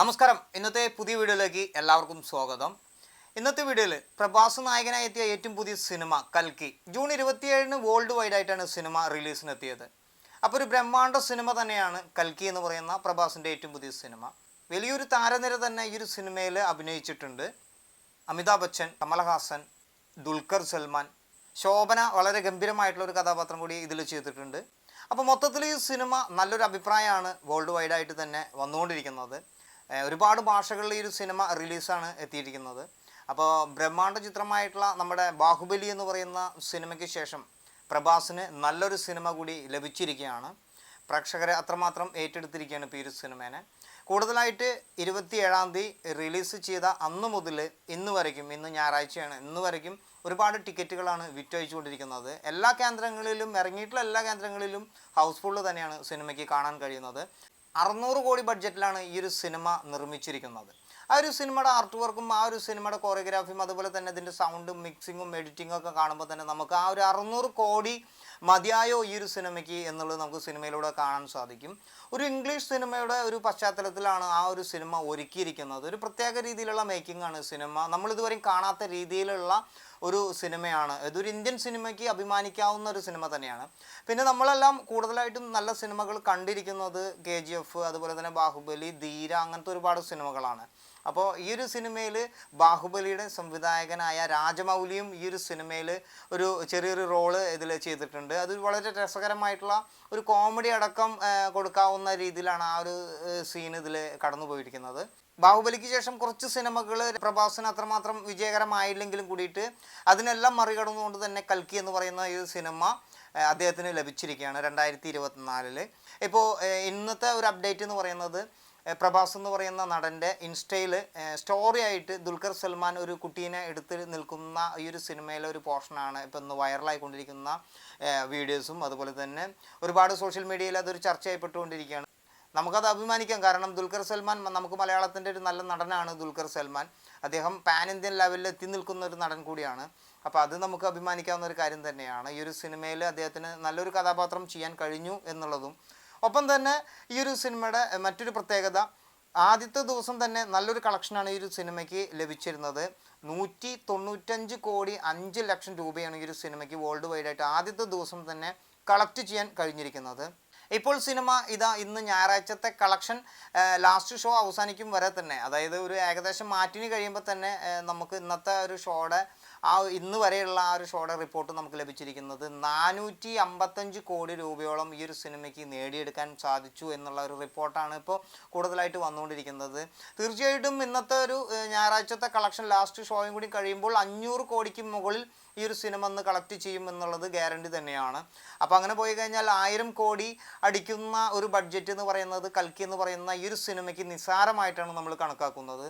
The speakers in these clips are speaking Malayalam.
നമസ്കാരം. ഇന്നത്തെ പുതിയ വീഡിയോയിലേക്ക് എല്ലാവർക്കും സ്വാഗതം. ഇന്നത്തെ വീഡിയോയിൽ പ്രഭാസ് നായകനായി എത്തിയ ഏറ്റവും പുതിയ സിനിമ കൽക്കി. ജൂൺ ഇരുപത്തിയേഴിന് വേൾഡ് വൈഡ് ആയിട്ടാണ് സിനിമ റിലീസിനെത്തിയത് അപ്പോൾ ഒരു ബ്രഹ്മാണ്ഡ സിനിമ തന്നെയാണ് കൽക്കി എന്ന് പറയുന്ന പ്രഭാസിന്റെ ഏറ്റവും പുതിയ സിനിമ. വലിയൊരു താരനിര തന്നെ ഈ ഒരു സിനിമയിൽ അഭിനയിച്ചിട്ടുണ്ട്. അമിതാഭ് ബച്ചൻ കമൽഹാസൻ ദുൽഖർ സൽമാൻ. ശോഭന വളരെ ഗംഭീരമായിട്ടുള്ള ഒരു കഥാപാത്രം കൂടി ഇതിൽ ചെയ്തിട്ടുണ്ട്. അപ്പോൾ മൊത്തത്തിൽ ഈ സിനിമ നല്ലൊരു അഭിപ്രായമാണ് വേൾഡ് വൈഡായിട്ട് തന്നെ വന്നുകൊണ്ടിരിക്കുന്നത്. ഒരുപാട് ഭാഷകളിൽ ഈ ഒരു സിനിമ റിലീസാണ് എത്തിയിരിക്കുന്നത്. അപ്പോൾ ബ്രഹ്മാണ്ഡ ചിത്രമായിട്ടുള്ള നമ്മുടെ ബാഹുബലി എന്ന് പറയുന്ന സിനിമയ്ക്ക് ശേഷം പ്രഭാസിന് നല്ലൊരു സിനിമ കൂടി ലഭിച്ചിരിക്കുകയാണ്. പ്രേക്ഷകരെ അത്രമാത്രം ഏറ്റെടുത്തിരിക്കുകയാണ് ഇപ്പോൾ ഈ ഒരു സിനിമേനെ. കൂടുതലായിട്ട് ഇരുപത്തി ഏഴാം തീയതി റിലീസ് ചെയ്ത അന്ന് മുതൽ ഇന്ന് വരയ്ക്കും ഇന്ന് ഞായറാഴ്ചയാണ്. ഇന്ന് വരയ്ക്കും ഒരുപാട് ടിക്കറ്റുകളാണ് വിറ്റഴിച്ചുകൊണ്ടിരിക്കുന്നത്. എല്ലാ കേന്ദ്രങ്ങളിലും ഇറങ്ങിയിട്ടുള്ള എല്ലാ കേന്ദ്രങ്ങളിലും ഹൗസ്ഫുള്ള് തന്നെയാണ് സിനിമയ്ക്ക് കാണാൻ കഴിയുന്നത്. അറുന്നൂറ് കോടി ബഡ്ജറ്റിലാണ് ഈ ഒരു സിനിമ നിർമ്മിച്ചിരിക്കുന്നത്. ആ ഒരു സിനിമയുടെ ആർട്ട് വർക്കും ആ ഒരു സിനിമയുടെ കോറിയോഗ്രാഫിയും അതുപോലെ തന്നെ ഇതിന്റെ സൗണ്ടും മിക്സിങ്ങും എഡിറ്റിങ്ങും ഒക്കെ കാണുമ്പോൾ തന്നെ നമുക്ക് ആ ഒരു അറുന്നൂറ് കോടി മതിയായോ ഈ ഒരു സിനിമയ്ക്ക് എന്നുള്ളത് നമുക്ക് സിനിമയിലൂടെ കാണാൻ സാധിക്കും. ഒരു ഇംഗ്ലീഷ് സിനിമയുടെ ഒരു പശ്ചാത്തലത്തിലാണ് ആ ഒരു സിനിമ ഒരുക്കിയിരിക്കുന്നത്. ഒരു പ്രത്യേക രീതിയിലുള്ള മേക്കിംഗ് ആണ് സിനിമ. നമ്മളിതുവരെയും കാണാത്ത രീതിയിലുള്ള ഒരു സിനിമയാണ്. ഇതൊരു ഇന്ത്യൻ സിനിമയ്ക്ക് അഭിമാനിക്കാവുന്ന ഒരു സിനിമ തന്നെയാണ്. പിന്നെ നമ്മളെല്ലാം കൂടുതലായിട്ടും നല്ല സിനിമകൾ കണ്ടിരിക്കുന്നത് കെ ജി എഫ് അതുപോലെ തന്നെ ബാഹുബലി ധീര അങ്ങനത്തെ ഒരുപാട് സിനിമകളാണ്. അപ്പോൾ ഈ ഒരു സിനിമയിൽ ബാഹുബലിയുടെ സംവിധായകനായ രാജമൗലിയും ഈ ഒരു സിനിമയിൽ ഒരു ചെറിയൊരു റോൾ ഇതിൽ ചെയ്തിട്ടുണ്ട്. അത് വളരെ രസകരമായിട്ടുള്ള ഒരു കോമഡി അടക്കം കൊടുക്കാവുന്ന രീതിയിലാണ് ആ ഒരു സീൻ ഇതിൽ കടന്നു പോയിരിക്കുന്നത് ബാഹുബലിക്ക് ശേഷം കുറച്ച് സിനിമകൾ പ്രഭാസിന് അത്രമാത്രം വിജയകരമായില്ലെങ്കിലും കൂടിയിട്ട് അതിനെല്ലാം മറികടന്നുകൊണ്ട് തന്നെ കൽക്കി എന്ന് പറയുന്ന ഈ സിനിമ അദ്ദേഹത്തിന് ലഭിച്ചിരിക്കുകയാണ് രണ്ടായിരത്തി ഇരുപത്തിനാലിൽ. ഇപ്പോൾ ഇന്നത്തെ ഒരു അപ്ഡേറ്റ് എന്ന് പറയുന്നത് പ്രഭാസ് എന്ന് പറയുന്ന നടന്റെ ഇൻസ്റ്റയിൽ സ്റ്റോറി ആയിട്ട് ദുൽഖർ സൽമാൻ ഒരു കുട്ടീനെ എടുത്ത് നിൽക്കുന്ന ഈ ഒരു സിനിമയിലെ ഒരു പോർഷനാണ് ഇപ്പം ഇന്ന് വൈറലായിക്കൊണ്ടിരിക്കുന്ന വീഡിയോസും അതുപോലെ തന്നെ ഒരുപാട് സോഷ്യൽ മീഡിയയിൽ അതൊരു ചർച്ചയായിപ്പെട്ടുകൊണ്ടിരിക്കുകയാണ്. നമുക്കത് അഭിമാനിക്കാം. കാരണം ദുൽഖർ സൽമാൻ നമുക്ക് മലയാളത്തിന്റെ ഒരു നല്ല നടനാണ് ദുൽഖർ സൽമാൻ. അദ്ദേഹം പാൻ ഇന്ത്യൻ ലെവലിൽ എത്തി നിൽക്കുന്ന ഒരു നടൻ കൂടിയാണ്. അപ്പോൾ അത് നമുക്ക് അഭിമാനിക്കാവുന്ന ഒരു കാര്യം തന്നെയാണ്. ഈ ഒരു സിനിമയിൽ അദ്ദേഹത്തിന് നല്ലൊരു കഥാപാത്രം ചെയ്യാൻ കഴിഞ്ഞു എന്നുള്ളതും ഒപ്പം തന്നെ ഈ ഒരു സിനിമയുടെ മറ്റൊരു പ്രത്യേകത ആദ്യത്തെ ദിവസം തന്നെ നല്ലൊരു കളക്ഷനാണ് ഈ ഒരു സിനിമയ്ക്ക് ലഭിച്ചിരുന്നത്. നൂറ്റി തൊണ്ണൂറ്റഞ്ച് കോടി അഞ്ച് ലക്ഷം രൂപയാണ് ഈ ഒരു സിനിമയ്ക്ക് വേൾഡ് വൈഡായിട്ട് ആദ്യത്തെ ദിവസം തന്നെ കളക്ട് ചെയ്യാൻ കഴിഞ്ഞിരിക്കുന്നത്. ഇപ്പോൾ സിനിമ ഇതാ ഇന്ന് ഞായറാഴ്ചത്തെ കളക്ഷൻ ലാസ്റ്റ് ഷോ അവസാനിക്കും വരെ തന്നെ. അതായത് ഒരു ഏകദേശം മാറ്റിന് കഴിയുമ്പോൾ തന്നെ നമുക്ക് ഇന്നത്തെ ഒരു ഷോയുടെ ആ ഇന്ന് വരെയുള്ള ആ ഒരു ഷോയുടെ റിപ്പോർട്ട് നമുക്ക് ലഭിച്ചിരിക്കുന്നത് നാനൂറ്റി അമ്പത്തഞ്ച് കോടി രൂപയോളം ഈ ഒരു സിനിമയ്ക്ക് നേടിയെടുക്കാൻ സാധിച്ചു എന്നുള്ള ഒരു റിപ്പോർട്ടാണ് ഇപ്പോൾ കൂടുതലായിട്ട് വന്നുകൊണ്ടിരിക്കുന്നത്. തീർച്ചയായിട്ടും ഇന്നത്തെ ഒരു ഞായറാഴ്ചത്തെ കളക്ഷൻ ലാസ്റ്റ് ഷോയും കൂടി കഴിയുമ്പോൾ അഞ്ഞൂറ് കോടിക്ക് മുകളിൽ ഈ ഒരു സിനിമ ഒന്ന് കളക്ട് ചെയ്യും എന്നുള്ളത് ഗ്യാരണ്ടി തന്നെയാണ്. അപ്പോൾ അങ്ങനെ പോയി കഴിഞ്ഞാൽ ആയിരം കോടി അടിക്കുന്ന ഒരു ബഡ്ജറ്റ് എന്ന് പറയുന്നത് കൽക്കി എന്ന് പറയുന്ന ഈ ഒരു സിനിമയ്ക്ക് നിസ്സാരമായിട്ടാണ് നമ്മൾ കണക്കാക്കുന്നത്.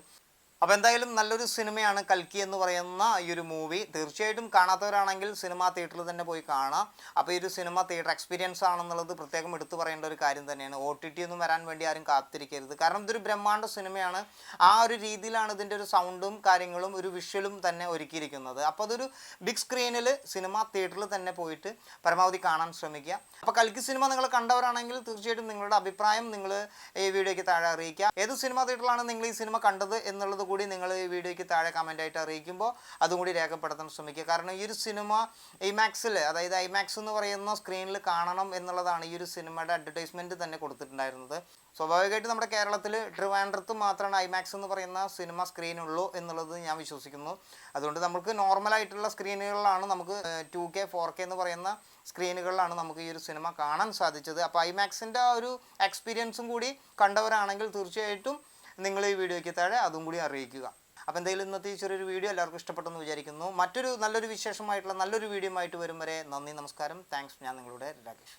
അപ്പോൾ എന്തായാലും നല്ലൊരു സിനിമയാണ് കൽക്കി എന്ന് പറയുന്ന ഈ ഒരു മൂവി തീർച്ചയായിട്ടും കാണാത്തവരാണെങ്കിൽ സിനിമ തിയേറ്ററിൽ തന്നെ പോയി കാണാം. അപ്പോൾ ഈ ഒരു സിനിമ തിയേറ്റർ എക്സ്പീരിയൻസ് ആണെന്നുള്ളത് പ്രത്യേകം എടുത്തു പറയേണ്ട ഒരു കാര്യം തന്നെയാണ്. ഒ ടി ടി ഒന്നും വരാൻ വേണ്ടി ആരും കാത്തിരിക്കരുത്. കാരണം ഇതൊരു ബ്രഹ്മാണ്ട സിനിമയാണ്. ആ ഒരു രീതിയിലാണ് ഇതിന്റെ ഒരു സൗണ്ടും കാര്യങ്ങളും ഒരു വിഷ്വലും തന്നെ ഒരുക്കിയിരിക്കുന്നത്. അപ്പോൾ അതൊരു ബിഗ് സ്ക്രീനിൽ സിനിമ തിയേറ്ററിൽ തന്നെ പോയിട്ട് പരമാവധി കാണാൻ ശ്രമിക്കുക. അപ്പോൾ കൽക്കി സിനിമ നിങ്ങൾ കണ്ടവരാണെങ്കിൽ തീർച്ചയായിട്ടും നിങ്ങളുടെ അഭിപ്രായം നിങ്ങൾ ഈ വീഡിയോയ്ക്ക് താഴെ അറിയിക്കുക. ഏത് സിനിമ തിയേറ്ററിലാണ് നിങ്ങൾ ഈ സിനിമ കണ്ടത് എന്നുള്ളത് കൂടി നിങ്ങൾ ഈ വീഡിയോയ്ക്ക് താഴെ കമന്റായിട്ട് അറിയിക്കുമ്പോൾ അതും കൂടി രേഖപ്പെടുത്താൻ ശ്രമിക്കുക. കാരണം ഈ ഒരു സിനിമ ഐമാക്സിൽ അതായത് ഐമാക്സ് എന്ന് പറയുന്ന സ്ക്രീനിൽ കാണണം എന്നുള്ളതാണ് ഈ ഒരു സിനിമയുടെ അഡ്വർടൈസ്മെന്റ് തന്നെ കൊടുത്തിട്ടുണ്ടായിരുന്നത്. സ്വാഭാവികമായിട്ട് നമ്മുടെ കേരളത്തിൽ ട്രിവാൻഡ്രത്ത് മാത്രമാണ് ഐമാക്സ് എന്ന് പറയുന്ന സിനിമ സ്ക്രീൻ ഉള്ളൂ എന്നുള്ളത് ഞാൻ വിശ്വസിക്കുന്നു. അതുകൊണ്ട് നമുക്ക് നോർമലായിട്ടുള്ള സ്ക്രീനുകളിലാണ് നമുക്ക് ടു കെ ഫോർ കെ എന്ന് പറയുന്ന സ്ക്രീനുകളിലാണ് നമുക്ക് ഈ ഒരു സിനിമ കാണാൻ സാധിച്ചത്. അപ്പോൾ ഐമാക്സിന്റെ ആ ഒരു എക്സ്പീരിയൻസും കൂടി കണ്ടവരാണെങ്കിൽ തീർച്ചയായിട്ടും നിങ്ങൾ ഈ വീഡിയോയ്ക്ക് താഴെ അതും കൂടി അറിയിക്കുക. അപ്പോൾ എന്തായാലും ഇന്നത്തെ ഈ ചെറിയൊരു വീഡിയോ എല്ലാവർക്കും ഇഷ്ടപ്പെട്ടെന്ന് വിചാരിക്കുന്നു. മറ്റൊരു നല്ലൊരു വിശേഷമായിട്ടുള്ള നല്ലൊരു വീഡിയോ ആയിട്ട് വരും വരെ നന്ദി നമസ്കാരം. താങ്ക്സ് ഞാൻ നിങ്ങളുടെ രാകേഷ്.